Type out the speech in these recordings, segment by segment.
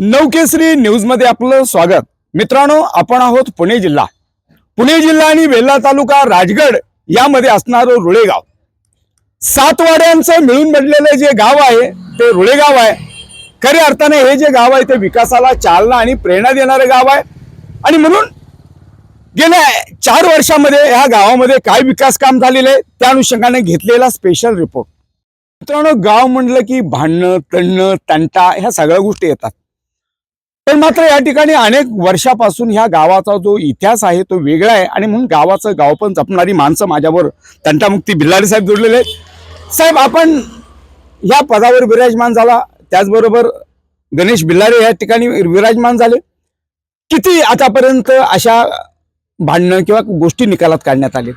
नवकेसरी न्यूजमध्ये आपलं स्वागत. मित्रांनो आपण आहोत पुणे जिल्हा. पुणे जिल्हा आणि वेल्हा तालुका राजगड यामध्ये असणारं रुळेगाव. सात वाड्यांचं मिळून बनलेलं जे गाव आहे ते रुळेगाव आहे. खऱ्या अर्थाने हे जे गाव आहे ते विकासाला चालना आणि प्रेरणा देणारं गाव आहे. आणि म्हणून गेल्या चार वर्षामध्ये ह्या गावामध्ये काय विकास काम झालेलं आहे त्या अनुषंगाने घेतलेला स्पेशल रिपोर्ट मित्रांनो गाव म्हणलं की भांडणं तणणं तंटा ह्या सगळ्या गोष्टी येतात. पण मात्र या ठिकाणी अनेक वर्षापासून ह्या गावाचा जो इतिहास आहे तो वेगळा आहे आणि म्हणून गावाचं गाव पण जपणारी माणसं माझ्यावर तंटामुक्ती बिल्लारी साहेब जोडलेले आहेत. साहेब आपण या पदावर विराजमान झाला. त्याचबरोबर गणेश बिल्लारे या ठिकाणी विराजमान झाले. किती आतापर्यंत अशा भांडणं किंवा गोष्टी निकालात काढण्यात आले?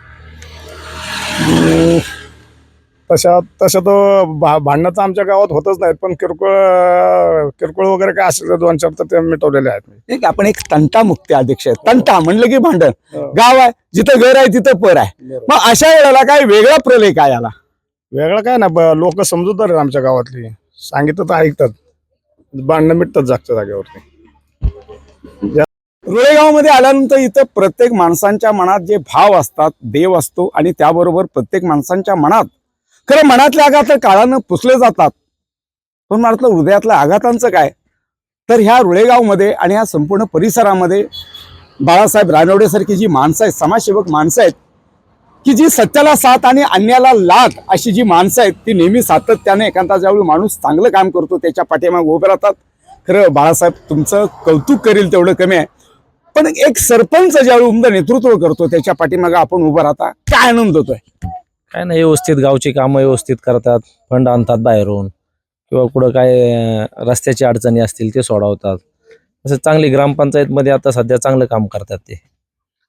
तशा तशा तर भा भांडणं तर आमच्या गावात होतच नाहीत पण किरकोळ किरकोळ वगैरे काय असेल तर दोन चार तर ते मिटवलेले आहेत. एक आपण एक तंटामुक्ती अध्यक्ष आहे तंटा म्हणलं की भांडण. हो. गाव आहे जिथं घर आहे तिथं पर आहे. मग अशा वेळेला काय वेगळा प्रलय काय आला? वेगळं काय ना लोक समजूतदार आहेत आमच्या गावातली. सांगितलं तर ऐकतात. भांडणं मिटतात जागच्या जागेवरती. रुळेगावमध्ये आल्यानंतर इथं प्रत्येक माणसांच्या मनात जे भाव असतात देव असतो आणि त्याबरोबर प्रत्येक माणसांच्या मनात खरं मनातल्या आघात काळानं पुसले जातात. पण मला हृदयातल्या आघातांचं काय? तर ह्या रुळेगावमध्ये आणि ह्या संपूर्ण परिसरामध्ये बाळासाहेब रानवडेसारखी जी माणसं आहेत समाजसेवक माणसं आहेत की जी सत्याला साथ आणि अन्याला लाथ अशी जी माणसं आहेत ती नेहमी सातत्याने एखादा ज्यावेळी माणूस चांगलं काम करतो त्याच्या पाठीमागे उभे राहतात. खरं बाळासाहेब तुमचं कौतुक करील तेवढं कमी आहे. पण एक सरपंच ज्यावेळी उमदं नेतृत्व करतो त्याच्या पाठीमागे आपण उभं राहता काय आनंद होतोय? काय नाही व्यवस्थित गावची कामं व्यवस्थित करतात फंड आणतात बाहेरून. किंवा कुठं काय रस्त्याची अडचणी असतील ते सोडवतात. असं चांगली ग्रामपंचायतमध्ये आता सध्या चांगलं काम करतात ते.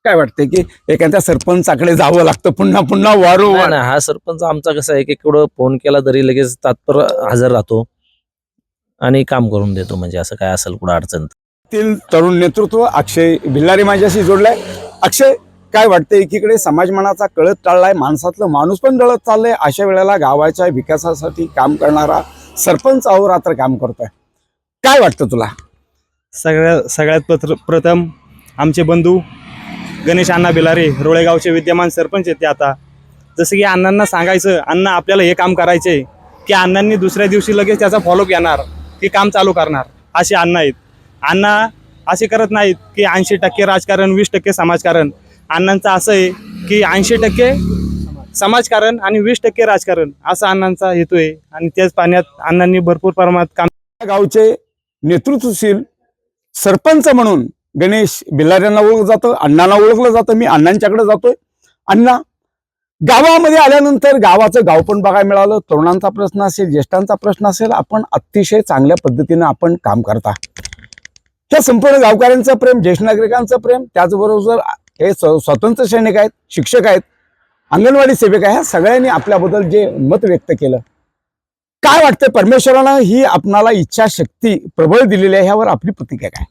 काय वाटतंय की एखाद्या सरपंचाकडे जावं लागतं पुन्हा पुन्हा नाही वारंवार ना, हा सरपंच आमचा कसा आहे की कुठं फोन केला तरी लगेच तात्पर हजर राहतो. आणि काम करून देतो म्हणजे असं काय असेल कुठं अडचण. तील तरुण नेतृत्व अक्षय भिल्लारी माझ्याशी जोडलाय. अक्षय काय वाटतंय? एकीकडे समाज मनाचा कळत टाळलाय माणसातलं माणूस पण डळत चाललंय. अशा वेळेला गावाच्या विकासासाठी काम करणारा सरपंच अहोरात्र काम करतोय. काय वाटतं तुला? सगळ्या सगळ्यात पत्र प्रथम आमचे बंधू गणेश अण्णा बिलारे रोळेगावचे विद्यमान सरपंच आहेत ते आता. जसं की अण्णांना सांगायचं अण्णा आपल्याला हे काम करायचे की अण्णांनी दुसऱ्या दिवशी लगेच त्याचा फॉलोअप घेणार की काम चालू करणार असे अण्णा आहेत. अण्णा असे करत नाहीत की ऐंशी टक्के राजकारण वीस टक्के समाजकारण. अण्णांचं असं आहे की ऐंशी टक्के समाजकारण आणि वीस टक्के राजकारण असा अण्णांचा हेतू आहे. आणि त्याच पाण्यात अण्णांनी भरपूर प्रमाणात काम गावचे नेतृत्वशील सरपंच म्हणून गणेश बिल्लाऱ्यांना ओळखलं जातं अण्णांना ओळखलं जातं मी अण्णांच्याकडे जातोय. अण्णा गावामध्ये आल्यानंतर गावाचं गाव पण बघायला मिळालं तरुणांचा प्रश्न असेल ज्येष्ठांचा प्रश्न असेल आपण अतिशय चांगल्या पद्धतीनं आपण काम करता. त्या संपूर्ण गावकऱ्यांचं प्रेम ज्येष्ठ नागरिकांचं प्रेम त्याचबरोबर हे स्वतंत्र सैनिक आहेत शिक्षक आहेत अंगणवाडी सेविका ह्या सगळ्यांनी आपल्याबद्दल जे मत व्यक्त केलं. काय वाटतं परमेश्वरानं ही आपणाला इच्छाशक्ती प्रबळ दिलेली आहे ह्यावर आपली प्रतिक्रिया काय?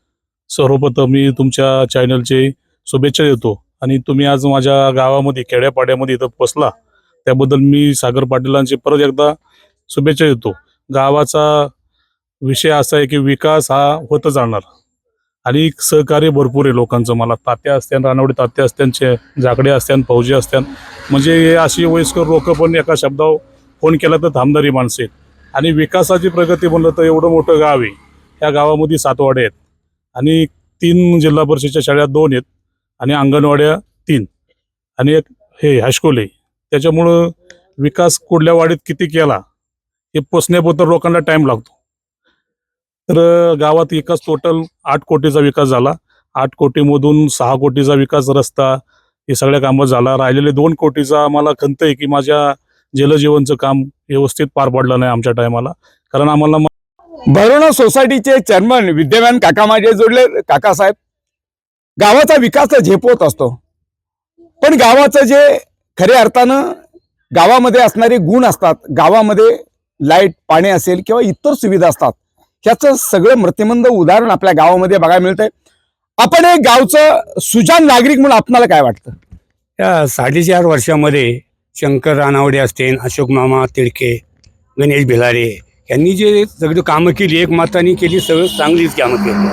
सर्वप्रथम मी तुमच्या चॅनलचे शुभेच्छा देतो आणि तुम्ही आज माझ्या गावामध्ये खेड्यापाड्यामध्ये इथं पोचला त्याबद्दल मी सागर पाटीलांचे परत एकदा शुभेच्छा देतो. गावाचा विषय असा आहे की विकास हा होत जाणार आणि सहकार्य भरपूर आहे लोकांचं. मला तात्या असत्यान रानवडी तात्या असत्यांचे झाकडे असत्यान फौजी असत्यान. म्हणजे अशी वयस्कर लोक पण एका शब्दावर फोन केला तर थांबणारी माणसं आहेत. आणि विकासाची प्रगती म्हणलं तर एवढं मोठं गाव आहे. ह्या गावामध्ये सातवाडे आहेत. आणि तीन जिल्हा परिषदच्या शाळा दोन आहेत आणि अंगणवाड्या तीन. आणि एक हे हायस्कूल आहे. त्याच्यामुळं विकास कुठल्या वाडीत किती केला हे पोचण्याबद्दल लोकांना टाइम लागतो. तर गावात विकास टोटल आठ कोटीचा विकास झाला. आठ कोटीमधून सहा कोटीचा विकास रस्ता हे सगळ्या कामं झाला. राहिलेले दोन कोटीचा मला खंत आहे की माझ्या जलजीवनचं काम व्यवस्थित पार पडलं नाही आमच्या टायमाला कारण आम्हाला भरोणा सोसायटीचे चेअरमन विद्यमान काका माझे जोडले. काकासाहेब गावाचा विकास तर झेपवत असतो. पण गावाचं जे खऱ्या अर्थानं गावामध्ये असणारे गुण असतात गावामध्ये लाइट पाणी असेल किंवा इतर सुविधा असतात ह्याचं सगळं मृत्युमंद उदाहरण आपल्या गावामध्ये बघायला मिळतंय. आपण एक गावचं सुजान नागरिक म्हणून आपणाला काय वाटतं? या साडेचार वर्षामध्ये शंकर रानावडे असतील अशोक मामा तिडके गणेश भिलारे यांनी जे सगळी कामं केली एक मताने केली सगळं चांगलीच कामं केली.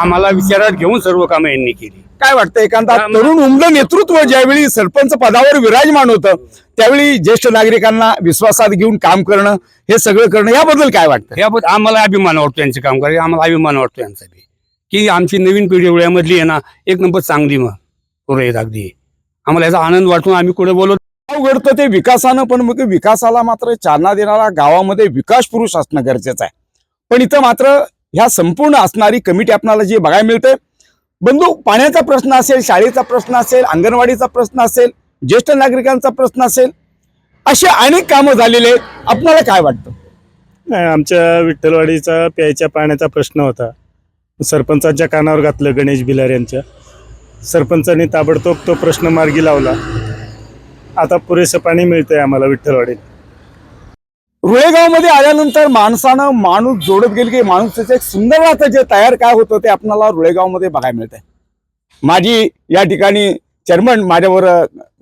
आम्हाला विचारात घेऊन सर्व कामं यांनी केली. काय वाटतं? एखादा तरुण उमद नेतृत्व ज्यावेळी सरपंच पदावर विराजमान होतं त्यावेळी ज्येष्ठ नागरिकांना विश्वासात घेऊन काम करणं हे सगळं करणं याबद्दल काय वाटतं? याबद्दल आम्हाला अभिमान वाटतो यांचे काम करायचे आम्हाला अभिमान वाटतो यांचा बी. की आमची नवीन पिढी एवढ्यामधली आहे ना एक नंबर चांगली मग पुरं अगदी. आम्हाला याचा आनंद वाटून आम्ही कुठे बोलत घडतं ते विकासानं पण मग विकासाला मात्र चालना देणारा गावामध्ये विकास पुरुष असणं गरजेचं आहे. पण इथं मात्र ह्या संपूर्ण असणारी कमिटी आपल्याला जी बघायला मिळते बंधू पाण्याचा प्रश्न असेल शाळेचा प्रश्न असेल अंगणवाडीचा प्रश्न असेल ज्येष्ठ नागरिकांचा प्रश्न असेल असे अनेक कामं झालेले आहेत. आपल्याला काय वाटतं? नाही, आमच्या विठ्ठलवाडीचा प्यायच्या पाण्याचा प्रश्न होता. सरपंचांच्या कानावर घातलं गणेश भिलार यांच्या. सरपंचांनी ताबडतोब तो प्रश्न मार्गी लावला. आता पुरेसं पाणी मिळतंय आम्हाला विठ्ठलवाडीत. रुळेगावमध्ये आल्यानंतर माणसानं माणूस जोडत गेले की माणूस त्याचं एक सुंदर नातं जे तयार काय होतं ते आपल्याला रुळेगावमध्ये बघायला मिळतंय. माझी या ठिकाणी चेअरमन माझ्यावर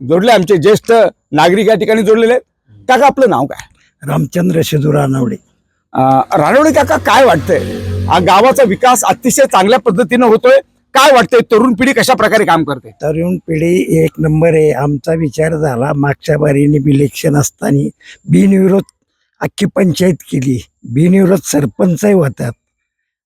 जोडले आमचे ज्येष्ठ नागरिक या ठिकाणी जोडलेले आहेत. काका आपलं नाव काय? रामचंद्र शिदू रानवडे. रानवडे काका काय वाटतंय? हा गावाचा विकास अतिशय चांगल्या पद्धतीनं होतोय. काय वाटतंय? तरुण पिढी कशा प्रकारे काम करते? तरुण पिढी एक नंबर आहे. आमचा विचार झाला मागच्या बारीने इलेक्शन असताना. बिनविरोध अख्खी पंचायत केली. बिनविरोध सरपंचही होतात.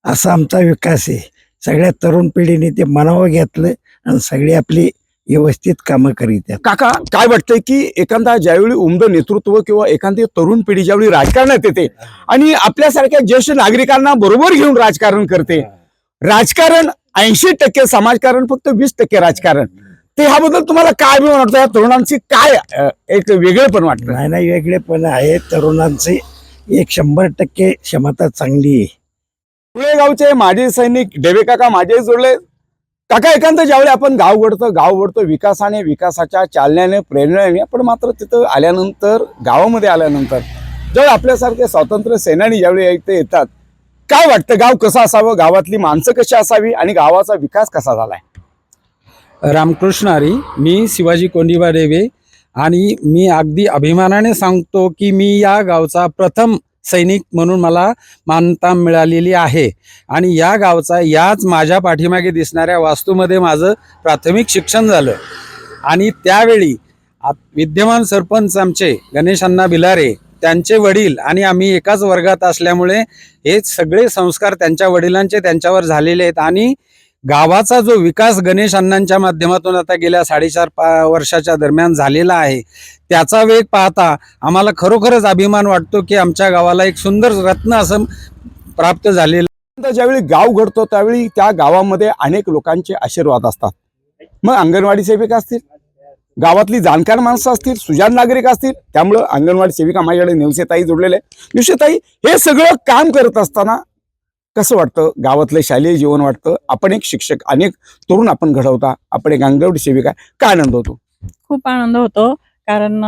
असा आमचा विकास आहे. सगळ्या तरुण पिढीने ते मनावं घेतलं आणि सगळी आपली व्यवस्थित कामं करीत काका काय वाटतंय की एखादा ज्यावेळी उमद नेतृत्व किंवा एखादी तरुण पिढी ज्यावेळी राजकारणात येते आणि आपल्यासारख्या ज्येष्ठ नागरिकांना बरोबर घेऊन राजकारण करते. राजकारण ऐंशी टक्के समाजकारण फक्त वीस टक्के राजकारण. ते ह्याबद्दल तुम्हाला काय अभिमान वाटतं? या तरुणांची काय अं, एक वेगळं पण वाटतं? नाही नाही वेगळेपण आहे. तरुणांचे एक शंभर टक्के क्षमता चांगली आहे. पुळेगावचे माजी सैनिक डेवे काका माझे जोडले. काका एकांत ज्यावेळी आपण गाव घडतं गाव घडतं विकासाने विकासाच्या चालण्याने प्रेरणेने पण मात्र तिथं आल्यानंतर गावामध्ये आल्यानंतर ज्यावेळी आपल्यासारखे स्वातंत्र्य सेनानी ज्यावेळी इथे येतात काय वाटतं? गाव कसं असावं? गावातली माणसं कशी असावी? आणि गावाचा विकास कसा झालाय? रामकृष्ण हरी मी शिवाजी कोंडिबा रेवे आणि मी अगदी अभिमानाने सांगतो की मी या गावचा प्रथम सैनिक म्हणून मला मान्यता मिळालेली आहे. आणि या गावचा याच माझ्या पाठीमागे दिसणाऱ्या वास्तूमध्ये माझं प्राथमिक शिक्षण झालं. आणि त्यावेळी आ- विद्यमान सरपंच आमचे गणेश भिलारे त्यांचे वडील आणि आम्ही एकाच वर्गात असल्यामुळे हे सगळे संस्कार त्यांच्या वडिलांचे त्यांच्यावर झालेले आहेत. आणि गावाचा जो विकास गणेश अण्णांच्या माध्यमातून आता गेल्या साडेचार पा वर्षाच्या दरम्यान झालेला आहे त्याचा वेग पाहता आम्हाला खरोखरच अभिमान वाटतो की आमच्या गावाला एक सुंदर रत्न असं प्राप्त झालेलं तर ज्यावेळी गाव घडतो त्यावेळी त्या गावामध्ये अनेक लोकांचे आशीर्वाद असतात. मग अंगणवाडी सेविका असतील गावातली जाणकार माणसं असतील सुजान नागरिक असतील त्यामुळं अंगणवाडी सेविका माझ्याकडे नेवसेताई जोडलेले नेवसेताई हे सगळं काम करत असताना कसं वाटतं? गावातलं शालेय जीवन वाटतं? आपण एक शिक्षक अनेक तरुण आपण घडवता. आपण एक अंगणवाडी सेविका. काय आनंद होतो? खूप आनंद होतो. कारण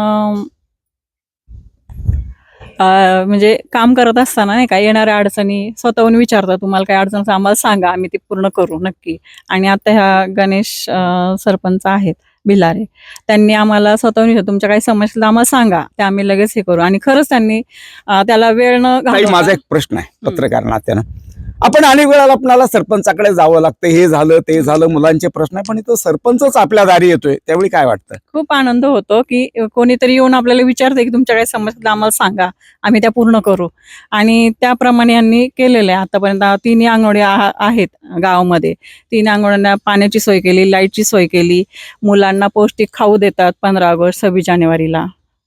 म्हणजे काम करत असताना नाही का येणाऱ्या अडचणी स्वतःहून विचारतात. तुम्हाला काय अडचण आम्हाला सांगा. आम्ही ते पूर्ण करू नक्की. आणि आता ह्या गणेश सरपंच आहेत बिलारे. त्यांनी आम्हाला स्वतःहून विचार तुमच्या काही समस्या आम्हाला सांगा. ते आम्ही लगेच हे करू. आणि खरंच त्यांनी त्याला वेळ न माझा एक प्रश्न आहे पत्रकार नात्यानं. आपण अनेक वेळाला आपल्याला सरपंचाकडे जावं लागतं हे झालं ते झालं मुलांचे प्रश्न पण इथं सरपंचच आपल्या दारी येतोय त्यावेळी काय वाटतं? खूप आनंद होतो की कोणीतरी येऊन आपल्याला विचारते की तुमच्या काही समस्या आम्हाला सांगा आम्ही त्या पूर्ण करू. आणि त्याप्रमाणे यांनी केलेलं आहे. आतापर्यंत तिन्ही अंगणवाडी आहेत गावामध्ये. तीन अंगणवाड्यांना पाण्याची सोय केली लाईटची सोय केली. मुलांना पौष्टिक खाऊ देतात पंधरा ऑगस्ट सव्वीस जानेवारीला.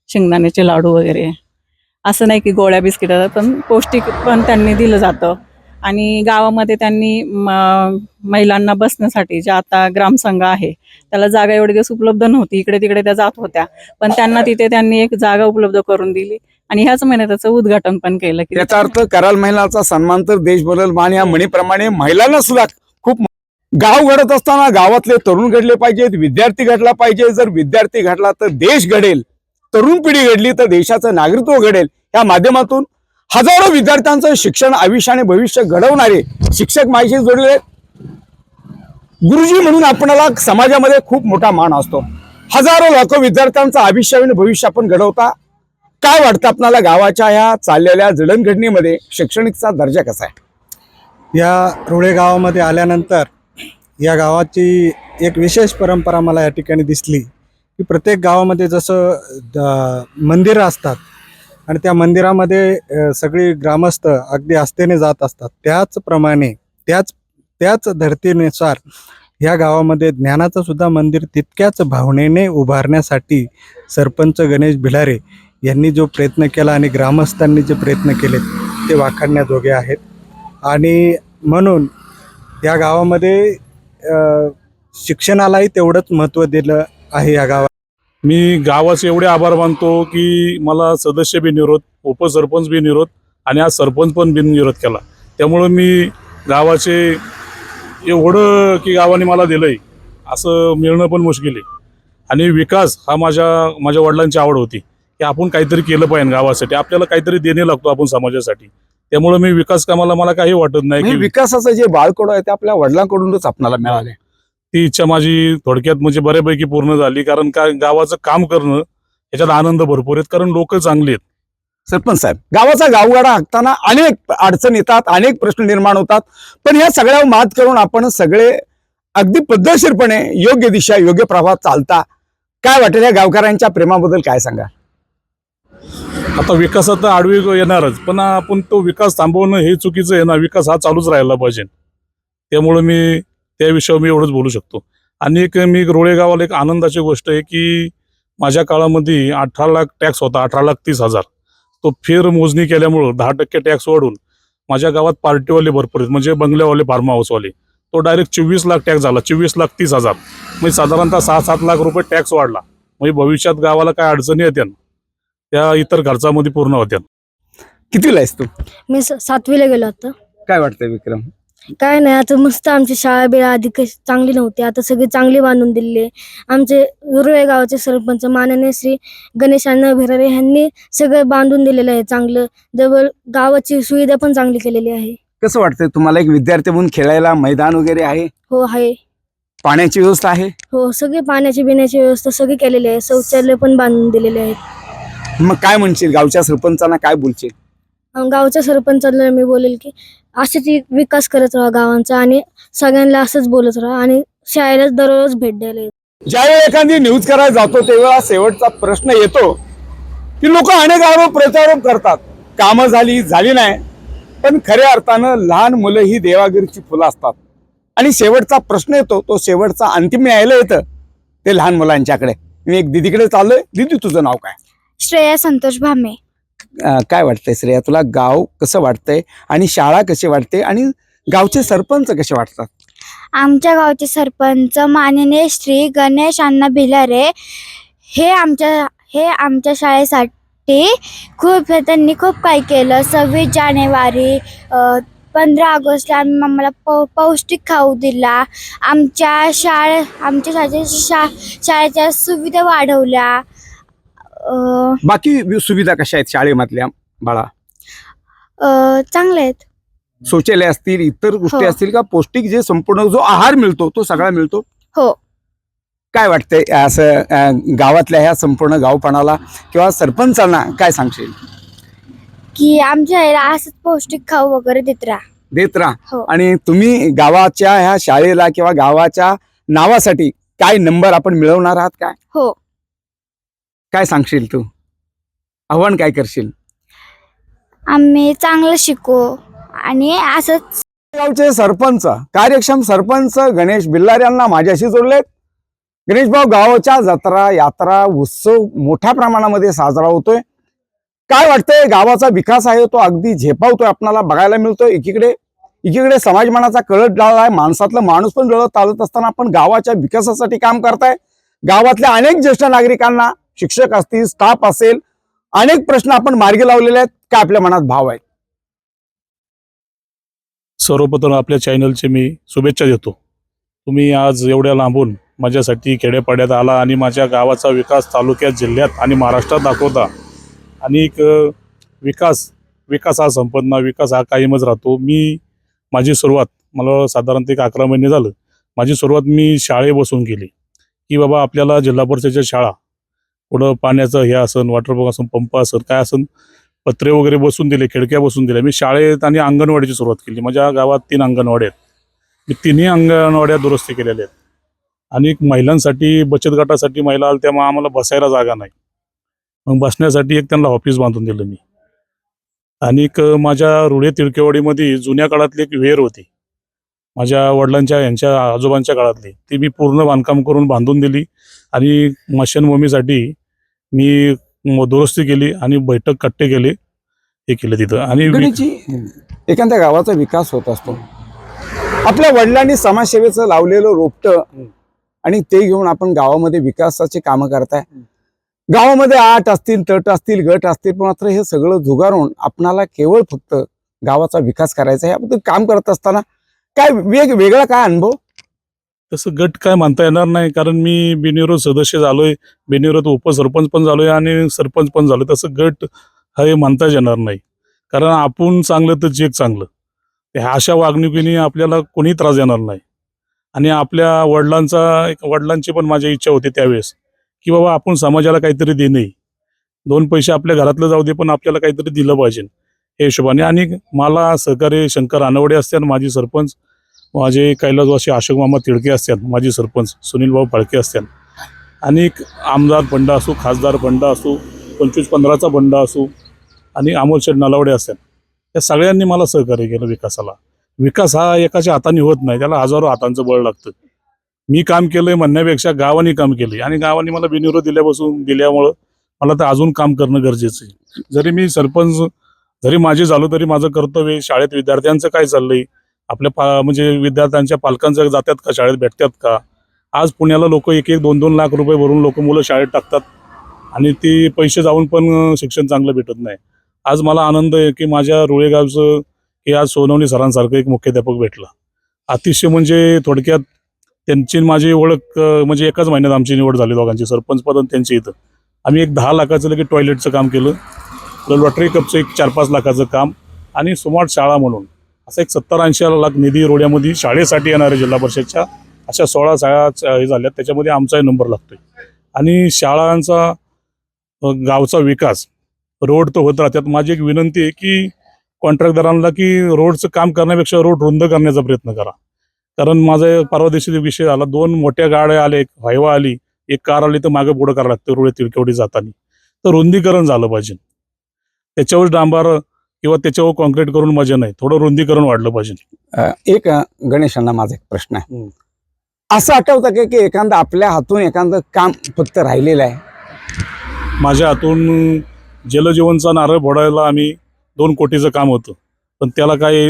शेंगदाण्याचे लाडू वगैरे. असं नाही की गोळ्या बिस्किट पण पौष्टिक पण त्यांनी दिलं जातं. आणि गावामध्ये त्यांनी महिलांना बसण्यासाठी जे आता ग्रामसंघ आहे त्याला जागा एवढे दिवस उपलब्ध नव्हती. इकडे तिकडे त्या जात होत्या. पण त्यांना तिथे त्यांनी एक जागा उपलब्ध करून दिली आणि ह्याच महिन्यात त्याचं उद्घाटन पण केलं की त्याचा अर्थ कराल महिलाचा सन्मान तर देश बदल मान या म्हणीप्रमाणे महिलांना सुद्धा खूप गाव घडत असताना गावातले तरुण घडले पाहिजेत विद्यार्थी घडला पाहिजे. जर विद्यार्थी घडला तर देश घडेल. तरुण पिढी घडली तर देशाचं नागरिकत्व घडेल. या माध्यमातून हजारो विद्यार्थ्यांचं शिक्षण आयुष्य आणि भविष्य घडवणारे शिक्षक माझ्याशी जोडले आहेत. गुरुजी म्हणून आपणाला समाजामध्ये खूप मोठा मान असतो. हजारो लाखो विद्यार्थ्यांचं आयुष्य आणि भविष्य आपण घडवता. काय वाटतं आपल्याला गावाच्या ह्या चाललेल्या जडणघडणीमध्ये शैक्षणिकचा दर्जा कसा आहे? या रुळे गावामध्ये आल्यानंतर या गावाची एक विशेष परंपरा मला या ठिकाणी दिसली की प्रत्येक गावामध्ये जसं द- मंदिरं असतात आणि त्या मंदिरामध्ये सगळी ग्रामस्थ अगदी आस्थेने जात असतात. त्याचप्रमाणे त्याच त्याच धर्तीनुसार ह्या गावामध्ये ज्ञानाचं सुद्धा मंदिर तितक्याच भावनेने उभारण्यासाठी सरपंच गणेश भिलारे यांनी जो प्रयत्न केला आणि ग्रामस्थांनी जे प्रयत्न केले ते वाखाणण्याजोगे आहेत. आणि म्हणून या गावामध्ये शिक्षणालाही तेवढंच महत्त्व दिलं आहे या गावात. मी गावाचे एवढे आभार मानतो की मला सदस्य बिनविरोध उपसरपंच बिनविरोध आणि आज सरपंच पण बिनविरोध केला. त्यामुळं मी गावाचे एवढं की गावाने मला दिलंय असं मिळणं पण मुश्किल आहे. आणि विकास हा माझ्या माझ्या वडिलांची आवड होती. की आपण काहीतरी केलं पाहिजे गावासाठी. आपल्याला काहीतरी देणे लागतो आपण समाजासाठी. त्यामुळे मी विकास कामाला मला काही वाटत नाही म्हणजे की विकासाचं जे बाळकोड आहे ते आपल्या वडिलांकडूनच आपल्याला मिळाले ती इच्छा माझी थोडक्यात म्हणजे बऱ्यापैकी पूर्ण झाली कारण का गावाचं काम करणं याच्यात आनंद भरपूर आहेत कारण लोक चांगली आहेत. सरपंच साहेब गावाचा गावगाडा हाकताना अनेक अडचण येतात अनेक प्रश्न निर्माण होतात. पण या सगळ्यावर मात करून आपण सगळे अगदी पद्धतशीरपणे योग्य दिशा योग्य प्रभावात चालता. काय वाटेल या गावकऱ्यांच्या प्रेमाबद्दल काय सांगा? आता विकासात तर आडवी येणारच पण आपण तो विकास थांबवणं हे चुकीचं आहे ना विकास हा चालूच राहायला पाहिजे. त्यामुळे मी त्या विषयावर मी एवढंच बोलू शकतो. आणि एक मी रोळे गावाला एक आनंदाची गोष्ट आहे की माझ्या काळामध्ये अठरा लाख टॅक्स होता अठरा लाख तीस हजार. तो फेर मोजणी केल्यामुळं दहा टक्के टॅक्स वाढून माझ्या गावात पार्टीवाले भरपूर आहेत. म्हणजे बंगल्यावाले फार्म हाऊसवाले तो डायरेक्ट चोवीस लाख टॅक्स झाला चोवीस लाख तीस हजार. म्हणजे साधारणतः सहा सात लाख रुपये टॅक्स वाढला. म्हणजे भविष्यात गावाला काय अडचणी येत्या? त्या इतर खर्चामध्ये पूर्ण होत्या. कितीला आहेस तू? मी स- सातवीला गेलो आता. काय वाटतंय विक्रम? काय नाही आता मस्त आमची शाळा बिळा आधी कशी चांगली नव्हती आता सगळी चांगली बांधून दिली आहे आमचे रुळे गावाचे सरपंच माननीय श्री गणेश अण्णा भिरारे यांनी सगळं बांधून दिलेलं आहे चांगलं. जवळ गावाची सुविधा पण चांगली केलेली आहे. कसं वाटतंय तुम्हाला? एक विद्यार्थी म्हणून खेळायला मैदान वगैरे आहे? हो आहे. पाण्याची व्यवस्था आहे? हो सगळी पाण्याची पिण्याची व्यवस्था सगळी केलेली आहे. शौचालय पण बांधून दिलेले आहेत. मग काय म्हणशील? गावच्या सरपंचांना काय बोलशील? अं, गावच्या सरपंचाला मी बोलेल की असेच विकास करत राहा गावांचा आणि सगळ्यांना असंच बोलत राहा आणि शाळेला दररोज भेट द्यायला येत. ज्यावेळी एखादी न्यूज करायला जातो तेव्हा शेवटचा प्रश्न येतो की लोक अनेक आरोप प्रत्यारोप करतात. कामं झाली झाली नाही. पण खऱ्या अर्थानं लहान मुलं ही देवागिरीची फुलं असतात. आणि शेवटचा प्रश्न येतो तो शेवटचा अंतिम यायला येतं ते लहान मुलांच्याकडे. मी एक दिदीकडे चाललोय. दिदी तुझं नाव काय? श्रेया संतोष भामे काय वाटतंय श्रेया? तुला गाव कसं वाटतंय? आणि शाळा कशी वाटते? आणि गावचे सरपंच कसे वाटतात? आमच्या गावचे सरपंच माननीय श्री गणेश अण्णा भिलारे हे आमच्या हे आमच्या शाळेसाठी खूप त्यांनी खूप काही केलं. सव्वीस जानेवारी पंधरा ऑगस्टला आम्ही आम्हाला पौ पौष्टिक खाऊ दिला. आमच्या शाळे आमच्या शाळेच्या शा शाळेच्या सुविधा वाढवल्या. अ, बाकी वि- सुविधा कशा आहेत शाळेमधल्या बाळा? अ, चांगले आहेत. शौचालय असतील इतर गोष्टी हो. असतील का? पौष्टिक जे संपूर्ण जो आहार मिळतो तो सगळा मिळतो? हो. काय वाटतंय असं अं, गावातल्या ह्या संपूर्ण गावपणाला किंवा सरपंचांना काय सांगशील? की आमच्या शाळेला असंच पौष्टिक खाऊ वगैरे देत राहा. देत राहा. हो. आणि तुम्ही गावाच्या ह्या शाळेला किंवा गावाच्या नावासाठी काय नंबर आपण मिळवणार आहात काय? हो. काय सांगशील तू? आव्हान काय करशील? आम्ही चांगलं शिकू आणि असंच गावचे सरपंच कार्यक्षम सरपंच गणेश बिल्लार यांना माझ्याशी जोडलेत. गणेश भाऊ गावाच्या जत्रा यात्रा उत्सव मोठ्या प्रमाणामध्ये साजरा होतोय. काय वाटतंय गावाचा विकास आहे तो अगदी झेपावतोय आपणाला बघायला मिळतोय एकीकडे. एकीकडे समाजमानाचा कळत डाळला आहे माणसातला माणूस पण डळत चालत असताना आपण गावाच्या विकासासाठी काम करताय. गावातल्या अनेक ज्येष्ठ नागरिकांना शिक्षक असतील स्टाफ असेल अनेक प्रश्न आपण मार्गी लावलेले आहेत का आपल्या मनात भाव आहे? सर्वप्रथम आपल्या चॅनलचे मी शुभेच्छा देतो. तुम्ही आज एवढ्या लांबून माझ्यासाठी खेड्यापाड्यात आला आणि माझ्या गावाचा विकास तालुक्यात जिल्ह्यात आणि महाराष्ट्रात दाखवता. आणि एक विकास विकास हा संपत विकास हा कायमच राहतो. मी माझी सुरुवात मला साधारणतः एक अकरा महिने झालं. माझी सुरुवात मी शाळे बसून केली. की बाबा आपल्याला जिल्हा परिषदेच्या शाळा कुठं पाण्याचं हे असन वॉटर पंप असन पंप असन काय असन पत्रे वगैरे बसून दिले खिडक्या बसून दिल्या. मी शाळेत आणि अंगणवाडीची सुरुवात केली. माझ्या गावात तीन अंगणवाड्या आहेत. मी तिन्ही अंगणवाड्या दुरुस्ती केलेल्या आहेत. आणि महिलांसाठी बचत गटासाठी महिला आल्या त्यामुळे आम्हाला बसायला जागा नाही. मग बसण्यासाठी एक त्यांना ऑफिस बांधून दिलं मी. आणि माझ्या रुळे तिळकेवाडीमध्ये जुन्या काळातली एक विहीर होती. माझ्या वडिलांच्या यांच्या आजोबांच्या काळातली. ती मी पूर्ण बांधकाम करून बांधून दिली. आणि मशनभूमीसाठी मी दुरुस्ती केली आणि बैठक कट्टे केले हे केलं तिथं. आणि एखाद्या गावाचा विकास होत असतो. आपल्या वडिलांनी समाजसेवेचं लावलेलं रोपटं आणि ते घेऊन आपण गावामध्ये विकासाचे कामं करताय. गावामध्ये आट असतील तट असतील गट असतील पण मात्र हे सगळं झुगारून आपणाला केवळ फक्त गावाचा विकास करायचा आहे. आपण काम करत असताना काय वेग वेगळा काय अनुभव? तसं गट काय म्हणता येणार नाही कारण मी बिनविरोध सदस्य झालोय बिनविरोध उपसरपंच पण झालोय आणि सरपंच पण झालोय. तसं गट हे म्हणताच येणार नाही. कारण आपण चांगलं तर जग चांगलं. ह्या अशा वागणुकीने आपल्याला कोणी त्रास देणार नाही. आणि आपल्या वडिलांचा एक वडिलांची पण माझी इच्छा होती त्यावेळेस की बाबा आपण समाजाला काहीतरी देणे. दोन पैसे आपल्या घरातलं जाऊ दे पण आपल्याला काहीतरी दिलं पाहिजे. हे हिशोबाने. आणि मला सहकारी शंकर आणवडे असते आणि माझी सरपंच माझे कैलासवासी अशोक मामा तिळके असतात माझे सरपंच सुनील भाऊ फाळके असतात. आणि आमदार बंड असो खासदार बंड असो पंचवीस पंधराचा बंड असो आणि अमोल शेठ नलावडे असतात. या सगळ्यांनी मला सहकार्य केलं विकासाला. विकास हा एकाच्या हाताने होत नाही त्याला हजारो हातांचं बळ लागतं. मी काम केलंय म्हणण्यापेक्षा गावाने काम केले आणि गावाने मला बिनविरोध दिल्यापासून दिल्यामुळं मला तर अजून काम करणं गरजेचं आहे. जरी मी सरपंच जरी माझे झालो तरी माझं कर्तव्य शाळेत विद्यार्थ्यांचं काय चाललंय आपल्या पा म्हणजे विद्यार्थ्यांच्या पालकांचं जातात का शाळेत भेटतात का? आज पुण्याला लोक एक एक दोन दोन लाख रुपये भरून लोक मुलं शाळेत टाकतात. आणि ती पैसे जाऊन पण शिक्षण चांगलं भेटत नाही. आज मला आनंद आहे की माझ्या रुळेगावचं हे आज सोनवणी सरांसारखं एक मुख्याध्यापक भेटला. अतिशय म्हणजे थोडक्यात त्यांची माझी ओळख म्हणजे एकाच महिन्यात आमची निवड झाली दोघांची सरपंच पद आणि त्यांची इथं. आम्ही एक दहा लाखाचं लगेच टॉयलेटचं काम केलं. लॉटरी कपचं एक चार पाच लाखाचं काम. आणि स्मार्ट शाळा म्हणून असं एक सत्तर ऐंशी लाख निधी रोड्यामध्ये शाळेसाठी येणाऱ्या जिल्हा परिषदच्या अशा सोळा शाळा हे झाल्यात. त्याच्यामध्ये आमचाही नंबर लागतोय. आणि शाळांचा गावचा विकास रोड तर होत राहतात. माझी एक विनंती आहे की कॉन्ट्रॅक्टदारांना की रोडचं काम करण्यापेक्षा रोड रुंद करण्याचा प्रयत्न करा. कारण माझा परवा दिवशी विषय झाला. दोन मोठ्या गाड्या आल्या एक हायवा आली एक कार आली तर मागे पुढं करावं लागतं रोड तिरकेवडी जाताना. तर रुंदीकरण झालं पाहिजे. त्याच्यावर डांबार किंवा त्याच्यावर कॉन्क्रीट करून मजा नाही. थोडं रुंदीकरण वाढलं पाहिजे. एक गणेशांना माझा एक प्रश्न आहे. असं आठवतं का की एखादं आपल्या हातून एखादं काम फक्त राहिलेलं आहे? माझ्या हातून जलजीवनचा नारळ फोडायला आम्ही दोन कोटीचं काम होतं. पण त्याला काय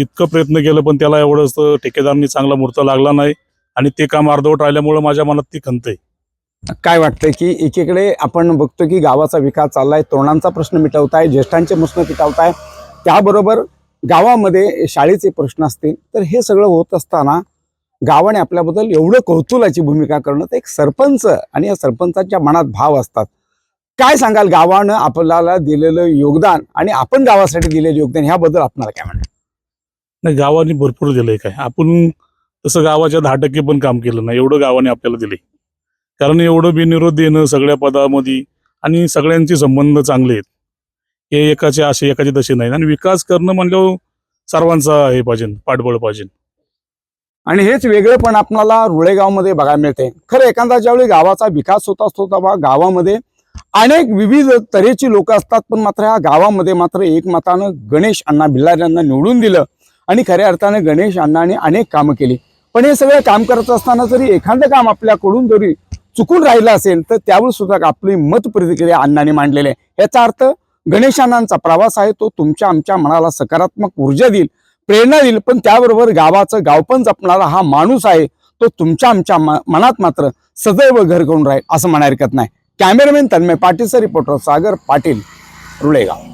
इतकं प्रयत्न केलं पण त्याला एवढंच ठेकेदारांनी चांगला मुहूर्त लागला नाही. आणि ते काम अर्धवट राहिल्यामुळं माझ्या मनात ती खंत आहे. काय वाटतंय की एकीकडे आपण बघतो की गावाचा विकास चाललाय तरुणांचा प्रश्न मिटवताय ज्येष्ठांचे प्रश्न मिटवताय त्याबरोबर गावामध्ये शाळेचे प्रश्न असतील तर हे सगळं होत असताना गावाने आपल्याबद्दल एवढं कौतुलाची भूमिका करणं तर एक सरपंच आणि या सरपंचाच्या मनात भाव असतात. काय सांगाल? गावानं आपल्याला दिलेलं योगदान आणि आपण गावासाठी दिलेलं योगदान ह्याबद्दल आपल्याला काय म्हणणं नाही गावाने भरपूर दिलंय काय. आपण तसं गावाच्या दहा टक्के पण काम केलं नाही एवढं गावाने आपल्याला दिले कारण एवढं बिनविरोध देणं सगळ्या पदामध्ये आणि सगळ्यांचे संबंध चांगले आहेत. हे एकाचे असे एकाचे तसे नाही. आणि विकास करणं म्हणल्यावर सर्वांचा हे पाहिजे पाठबळ पाहिजे. आणि हेच वेगळे पण आपल्याला रुळेगावमध्ये बघायला मिळते खरं एखादा ज्यावेळी गावाचा विकास होत असतो तेव्हा गावामध्ये अनेक विविध तऱ्हेची लोक असतात पण मात्र ह्या गावामध्ये मात्र एकमतानं गणेश अण्णा भिल्लार यांना निवडून दिलं आणि खऱ्या अर्थाने गणेश अण्णाने अनेक कामं केली. पण हे सगळं काम करत असताना जरी एखादं काम आपल्याकडून जरी चुकून राहिलं असेल तर त्यावर सुद्धा आपली मत प्रतिक्रिया अण्णाने मांडलेली आहे. याचा अर्थ गणेशानांचा प्रवास आहे तो तुमच्या आमच्या मनाला सकारात्मक ऊर्जा देईल प्रेरणा देईल पण त्याबरोबर गावाचं गावपण जपणारा हा माणूस आहे तो तुमच्या आमच्या म- मनात मात्र सदैव घर करून राहील असं म्हणा हरकत नाही. कॅमेरामॅन तन्मय पाटीलचा रिपोर्टर सागर पाटील रुळेगाव.